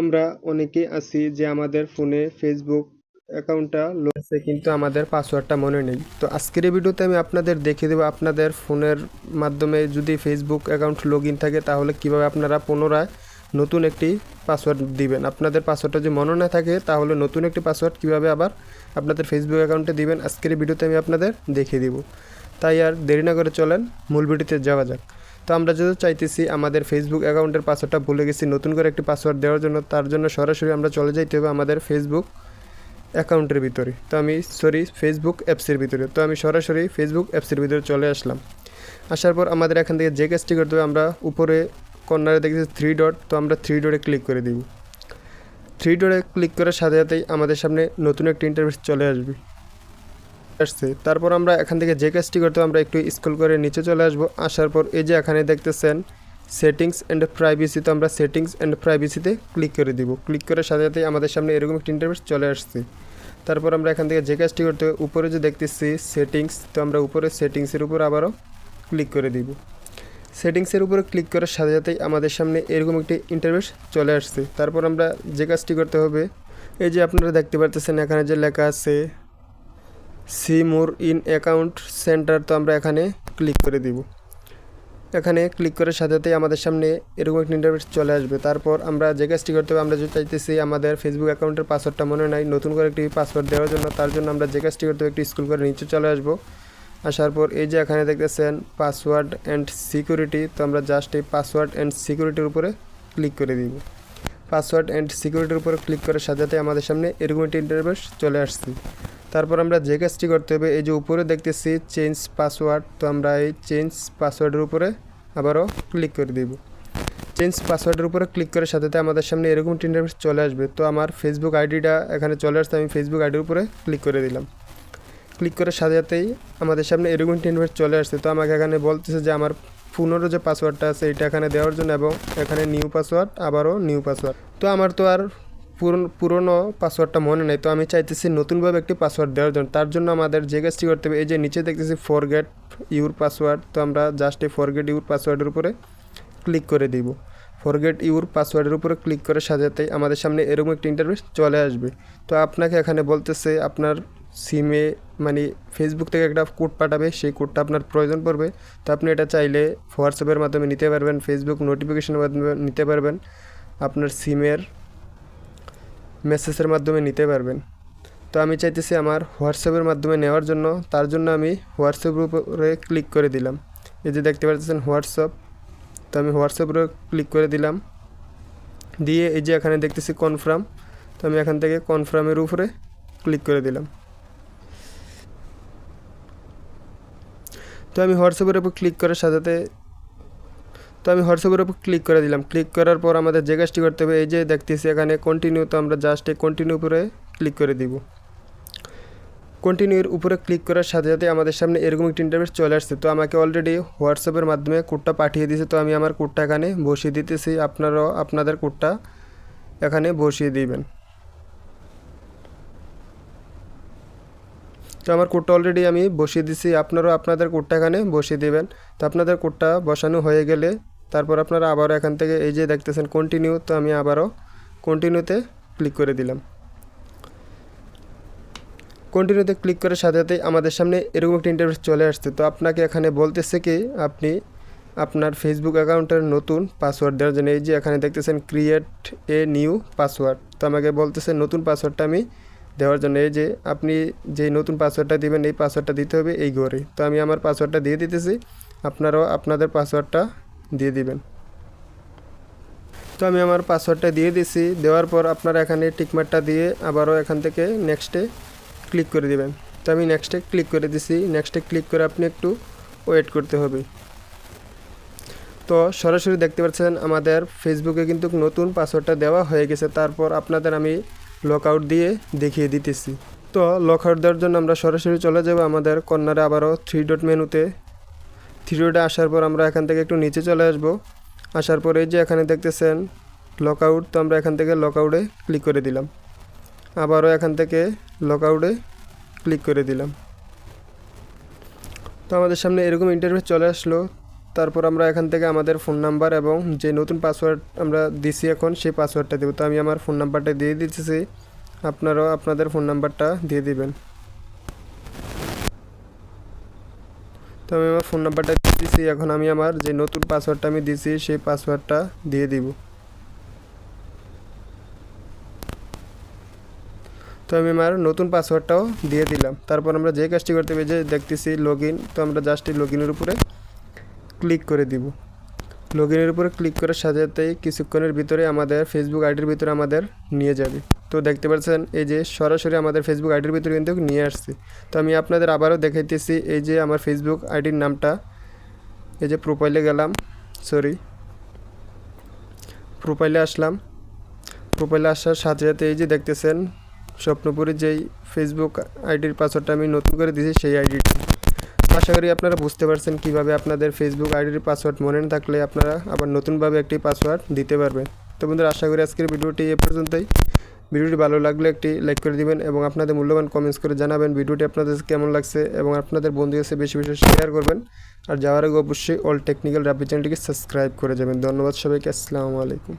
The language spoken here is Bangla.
আমরা অনেকেই আছি যে আমাদের ফোনে ফেসবুক অ্যাকাউন্টটা আছে, কিন্তু আমাদের পাসওয়ার্ডটা মনে নেই। তো আজকের এই ভিডিওতে আমি আপনাদের দেখিয়ে দেবো আপনাদের ফোনের মাধ্যমে যদি ফেসবুক অ্যাকাউন্ট লগ থাকে, তাহলে কীভাবে আপনারা পুনরায় নতুন একটি পাসওয়ার্ড দিবেন। আপনাদের পাসওয়ার্ডটা যদি মনে না থাকে, তাহলে নতুন একটি পাসওয়ার্ড কীভাবে আবার আপনাদের ফেসবুক অ্যাকাউন্টে দিবেন, আজকের এই ভিডিওতে আমি আপনাদের দেখিয়ে দিব। তাই আর দেরি না করে চলেন, মূল ভিডিওতে যাওয়া যাক। তো আমরা যদি চাইতেছি আমাদের ফেসবুক অ্যাকাউন্টের পাসওয়ার্ডটা ভুলে গেছি, নতুন করে একটি পাসওয়ার্ড দেওয়ার জন্য, তার জন্য সরাসরি আমরা চলে যাইতে হবে আমাদের ফেসবুক অ্যাকাউন্টের ভিতরে। তো আমি সরি ফেসবুক অ্যাপসের ভিতরে। তো আমি সরাসরি ফেসবুক অ্যাপসের ভিতরে চলে আসলাম। আসার পর আমাদের এখান থেকে যে কাজটি করতে হবে, আমরা উপরে কর্নারে দেখেছি থ্রি ডট তো আমরা থ্রি ডটে ক্লিক করে দিব। থ্রি ডটে ক্লিক করার সাথে সাথেই আমাদের সামনে নতুন একটি ইন্টারভিউ চলে আসবে। আসছে। তারপর আমরা এখান থেকে যে কাজটি করতে আমরা একটু স্কুল করে নিচে চলে আসব। আসার পর এই যে এখানে দেখতেছেন সেটিংস অ্যান্ড প্রাইভেসি তো আমরা সেটিংস অ্যান্ড প্রাইভেসিতে ক্লিক করে দিব। ক্লিক করার সাথে সাথেই আমাদের সামনে এরকম একটি ইন্টারভিউ চলে আসছে। তারপর আমরা এখান থেকে যে কাজটি করতে উপরে যে দেখতেছি সেটিংস তো আমরা উপরে সেটিংসের উপর আবারও ক্লিক করে দিব। সেটিংসের উপরে ক্লিক করার সাথে সাথেই আমাদের সামনে এরকম একটি ইন্টারভিউ চলে আসছে। তারপর আমরা যে কাজটি করতে হবে, এই যে আপনারা দেখতে পারতেছেন, এখানে যে লেখা আছে see more in account centre, তো আমরা এখানে ক্লিক করে দিব। এখানে ক্লিক করার সাথে সাথেই আমাদের সামনে এরকম একটি ইন্টারভিউ চলে আসবে। তারপর আমরা যে কাজটি করতে হবে, আমরা যদি চাইতেছি আমাদের ফেসবুক অ্যাকাউন্টের পাসওয়ার্ডটা মনে নাই, নতুন করে একটি পাসওয়ার্ড দেওয়ার জন্য। তার জন্য আমরা যে কাজটি করতে হবে, একটি স্কুল করে নিচে চলে আসব। আসার পর এই যে এখানে দেখতেছেন পাসওয়ার্ড অ্যান্ড সিকিউরিটি তো আমরা জাস্ট এই পাসওয়ার্ড অ্যান্ড সিকিউরিটির উপরে ক্লিক করে দিব। পাসওয়ার্ড অ্যান্ড সিকিউরিটির উপরে ক্লিক করার সাথে সাথে আমাদের সামনে এরকম একটি ইন্টারভিউ চলে আসছে। তারপর আমরা যে কাজটি করতে হবে, এই যে উপরে দেখতেছি চেঞ্জ পাসওয়ার্ড তো আমরা এই চেঞ্জ পাসওয়ার্ডের উপরে আবারও ক্লিক করে দিব। চেঞ্জ পাসওয়ার্ডের উপরে ক্লিক করার সাথে সাথে আমাদের সামনে এরকম ইন্টারভিউ চলে আসবে, তো আমার ফেসবুক আইডিটা এখানে চলে আসছে, আমি ফেসবুক আইডির উপরে ক্লিক করে দিলাম। ক্লিক করার সাথে সাথেই আমাদের সামনে এরকম একটি চলে আসছে, তো আমাকে এখানে বলতেছে যে আমার পুনরো যে পাসওয়ার্ডটা আছে, এটা এখানে দেওয়ার জন্য এবং এখানে নিউ পাসওয়ার্ড আবারও নিউ পাসওয়ার্ড তো আমার তো আর পুরনো পাসওয়ার্ডটা মনে নেই। তো আমি চাইতেছি নতুনভাবে একটি পাসওয়ার্ড দেওয়ার জন্য। তার জন্য আমাদের যে কাজটি করতে হবে, এই যে নিচে দেখতেছি ফরগেট ইউর পাসওয়ার্ড তো আমরা জাস্ট এই ফরগেট ইউর পাসওয়ার্ডের উপরে ক্লিক করে দিব। ফরগেট ইউর পাসওয়ার্ডের উপরে ক্লিক করে সাজাতেই আমাদের সামনে এরকম একটি ইন্টারভিউ চলে আসবে। তো আপনাকে এখানে বলতেছে, আপনার সিমে মানে ফেসবুক থেকে একটা কোড পাঠাবে, সেই কোডটা আপনার প্রয়োজন পড়বে। তো আপনি এটা চাইলে হোয়াটসঅ্যাপের মাধ্যমে নিতে পারবেন ফেসবুক নোটিফিকেশনের মাধ্যমে নিতে পারবেন। আপনার সিমের মেসেজের মাধ্যমে নিতে পারবেন। তো আমি চাইতেছি আমার হোয়াটসঅ্যাপের মাধ্যমে নেওয়ার জন্য, তার জন্য আমি হোয়াটসঅ্যাপের উপরে ক্লিক করে দিলাম। এই যে দেখতে পাচ্ছেন হোয়াটসঅ্যাপ, তো আমি হোয়াটসঅ্যাপ হোয়াটসঅ্যাপের ক্লিক করে দিলাম। দিয়ে এই যে এখানে দেখতেছি কনফার্ম, তো আমি এখান থেকে কনফার্মের উপরে ক্লিক করে দিলাম। তো আমি হোয়াটসঅ্যাপের উপর ক্লিক করার সাথে তো আমি হোয়াটসঅ্যাপের উপর ক্লিক করে দিলাম। ক্লিক করার পর আমাদের যে কাজটি করতে হবে, এই যে দেখতেছি এখানে কন্টিনিউ তো আমরা জাস্ট এই কন্টিনিউ উপরে ক্লিক করে দিব। কন্টিনিউর উপরে ক্লিক করার সাথে সাথে আমাদের সামনে এরকম একটি ইন্টারভিউ চলে আসছে। তো আমাকে অলরেডি হোয়াটসঅ্যাপের মাধ্যমে কোডটা পাঠিয়ে দিয়েছে। তো আমি আমার কোডটা এখানে বসিয়ে দিতেছি। আপনারাও আপনাদের কোডটা এখানে বসিয়ে দিবেন। তো আমার কোডটা অলরেডি আমি বসিয়ে দিছি। আপনারাও আপনাদের কোডটা এখানে বসিয়ে দিবেন। তো আপনাদের কোডটা বসানো হয়ে গেলে তারপর আপনারা আবারও এখান থেকে এই যে দেখতেছেন কন্টিনিউ তো আমি আবারও কন্টিনিউতে ক্লিক করে দিলাম। কন্টিনিউতে ক্লিক করার সাথে সাথে আমাদের সামনে এরকম একটা ইন্টারভিউ চলে আসছে। তো আপনাকে এখানে বলতেছে কি, আপনি আপনার ফেসবুক অ্যাকাউন্টের নতুন পাসওয়ার্ড দেওয়ার জন্য এই যে এখানে দেখতেছেন ক্রিয়েট এ নিউ পাসওয়ার্ড তো আমাকে বলতেছে নতুন পাসওয়ার্ডটা আমি দেওয়ার জন্য এই যে আপনি যে নতুন পাসওয়ার্ডটা দিবেন, এই পাসওয়ার্ডটা দিতে হবে এই ঘরে। তো আমি আমার পাসওয়ার্ডটা দিয়ে দিতেছি। আপনারাও আপনাদের পাসওয়ার্ডটা দিয়ে দিবেন। তো আমি আমার পাসওয়ার্ডটা দিয়ে দিছি। দেওয়ার পর আপনারা এখানে টিকমারটা দিয়ে আবারও এখান থেকে নেক্সটে ক্লিক করে দিবেন। তো আমি নেক্সটে ক্লিক করে দিছি। নেক্সটে ক্লিক করে আপনি একটু ওয়েট করতে হবে। তো সরাসরি দেখতে পাচ্ছেন, আমাদের ফেসবুকে কিন্তু নতুন পাসওয়ার্ডটা দেওয়া হয়ে গেছে। তারপর আপনাদের আমি লক আউট দিয়ে দেখিয়ে দিতেছি। তো লক আউট দেওয়ার জন্য আমরা সরাসরি চলে যাব। আমাদের কর্নারে আবারও থ্রি ডট মেনুতে থ্রি ডটে আসার পর আমরা এখান থেকে একটু নিচে চলে আসব। আসার পরে যে এখানে দেখতেছেন লক আউট তো আমরা এখান থেকে লক আউটে ক্লিক করে দিলাম। আবারও এখান থেকে লক আউটে ক্লিক করে দিলাম। তো আমাদের সামনে এরকম ইন্টারভিউ চলে আসলো। তারপর আমরা এখান থেকে আমাদের ফোন নাম্বার এবং যে নতুন পাসওয়ার্ড আমরা দিছি এখন, সেই পাসওয়ার্ডটা দেবো। তো আমি আমার ফোন নাম্বারটা দিয়ে দিতেছি। আপনারাও আপনাদের ফোন নাম্বারটা দিয়ে দিবেন। তো আমি আমার ফোন নাম্বারটা দিয়ে এখন আমি আমার যে নতুন পাসওয়ার্ডটা আমি দিছি সেই পাসওয়ার্ডটা দিয়ে দিব। তো আমি আমার নতুন পাসওয়ার্ডটাও দিয়ে দিলাম। তারপর আমরা যে কাজটি করতে হবে, যে দেখতেছি লগ তো আমরা জাস্ট এই লগ উপরে ক্লিক করে দিব। লগ ইনের উপরে ক্লিক করার সাথে সাথেই কিছুক্ষণের ভিতরে আমাদের ফেসবুক আইডির ভিতরে আমাদের নিয়ে যাবে। তো দেখতে পাচ্ছেন, এই যে সরাসরি আমাদের ফেসবুক আইডির ভিতরে কিন্তু নিয়ে আসছে। তো আমি আপনাদের আবারও দেখাইতেছি, এই যে আমার ফেসবুক আইডির নামটা, এই যে প্রোফাইলে গেলাম সরি প্রোফাইলে আসলাম। প্রোফাইলে আসার সাথে সাথে এই যে দেখতেছেন, স্বপ্নপুরের যেই ফেসবুক আইডির পাসওয়ার্ডটা আমি নতুন করে দিয়েছি, সেই আইডিটা আশা করি আপনারা বুঝতে পারছেন কীভাবে আপনাদের ফেসবুক আইডির পাসওয়ার্ড মনে না থাকলে আপনারা আবার নতুনভাবে একটি পাসওয়ার্ড দিতে পারবেন। তো বন্ধুরা, আশা করি আজকের ভিডিওটি এ পর্যন্তই। ভিডিওটি ভালো লাগলে একটি লাইক করে দিবেন এবং আপনাদের মূল্যবান কমেন্টস করে জানাবেন ভিডিওটি আপনাদের কেমন লাগছে এবং আপনাদের বন্ধু কাছে বেশি বেশি শেয়ার করবেন। আর যাওয়ার আগে অবশ্যই অল টেকনিক্যাল রাবি চ্যানেলটিকে সাবস্ক্রাইব করে যাবেন। ধন্যবাদ সবাইকে, আসসালামু আলাইকুম।